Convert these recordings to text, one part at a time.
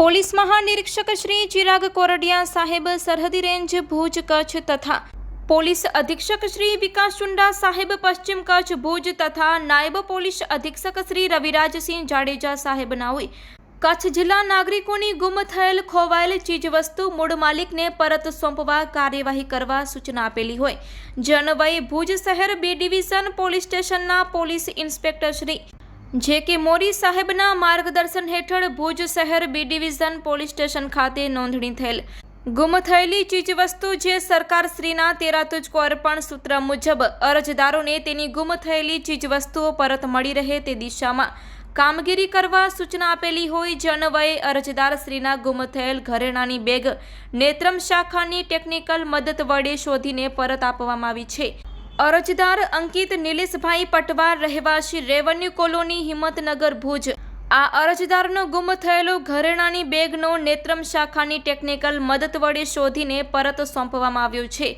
Police મહાનિરીક્ષક શ્રી ચિરાગ કોરડિયા સાહેબ સરહદી રેન્જ ભુજ કચ્છ તથા પોલીસ અધિક્ષક શ્રી વિકાસ ચુંડા સાહેબ પશ્ચિમ કચ્છ ભુજ તથા નાયબ પોલીસ અધિક્ષક શ્રી રવિરાજસિંહ જાડેજા સાહેબના હોય. કચ્છ જિલ્લા નાગરિકોની ગુમ થયેલ ખોવાયેલ ચીજવસ્તુ મૂળ માલિકને પરત સોંપવા કાર્યવાહી કરવા સૂચના આપેલી હોય. જે ભુજ શહેર બી ડિવિઝન પોલીસ સ્ટેશનના police inspector Shri J K Mori સાહેબના માર્ગદર્શન હેઠળ ભુજ શહેર બી ડિવિઝન પોલીસ સ્ટેશન ખાતે નોંધણી થયેલ. ગુમ થયેલી ચીજવસ્તુ જે સરકારશ્રીના તેરા તુજકો અર્પણ સૂત્ર મુજબ અરજદારોને તેની ગુમ થયેલી ચીજવસ્તુઓ પરત મળી રહે તે દિશામાં કામગીરી કરવા સૂચના આપેલી હોય જે અન્વયે અરજદારશ્રીના ગુમ થયેલ ઘરેણાની બેગ નેત્રમ શાખાની ટેકનિકલ મદદ વડે શોધીને પરત આપવામાં આવી છે. અરજદાર અંકિત નિલેશભાઈ પટવાર રહેવાસી રેવન્યુ કોલોની હિંમતનગર ભુજ. આ અરજદારનો ગુમ થયેલો ઘરેણાની બેગનો નેત્રમ શાખાની ટેકનિકલ મદદ વડે શોધીને પરત સોંપવામાં આવ્યો છે.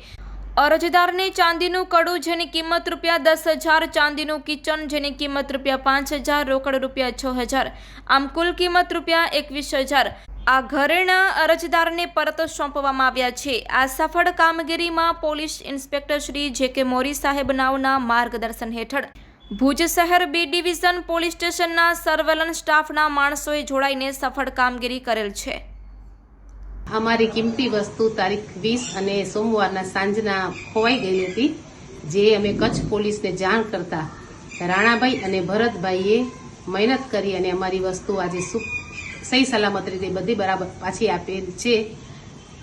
અરજદારને ચાંદીનું કડું જેની કિંમત રૂપિયા દસ હજાર, ચાંદીનું કિચન જેની કિંમત રૂપિયા પાંચ હજાર, રોકડ રૂપિયા છ હજાર, આમ કુલ કિંમત રૂપિયા એકવીસ હજાર. આ ઘરેણા અરજદારને પરત સોંપવામાં આવ્યા છે. આ સફળ કામગીરીમાં police inspector Shri J K મોરી સાહેબ નાવના માર્ગદર્શન હેઠળ ભુજ શહેર બી ડિવિઝન પોલીસ સ્ટેશનના સર્વેલન્સ સ્ટાફના માણસોએ જોડાઈને સફળ કામગીરી કરેલ છે. અમારી કિંમતી વસ્તુ તારીખ વીસ અને સોમવારના સાંજના ખોવાઈ ગઈ હતી, જે અમે કચ્છ પોલીસને જાણ કરતા રાણાભાઈ અને ભરતભાઈએ મહેનત કરી અને અમારી વસ્તુ આજે સહી સલામત રીતે બધી બરાબર પાછી આપેલ છે.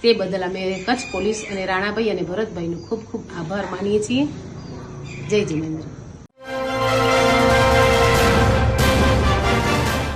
તે બદલ અમે કચ્છ પોલીસ અને રાણાભાઈ અને ભરતભાઈનો ખૂબ ખૂબ આભાર માનીએ છીએ. જય જિનેન્દ્ર.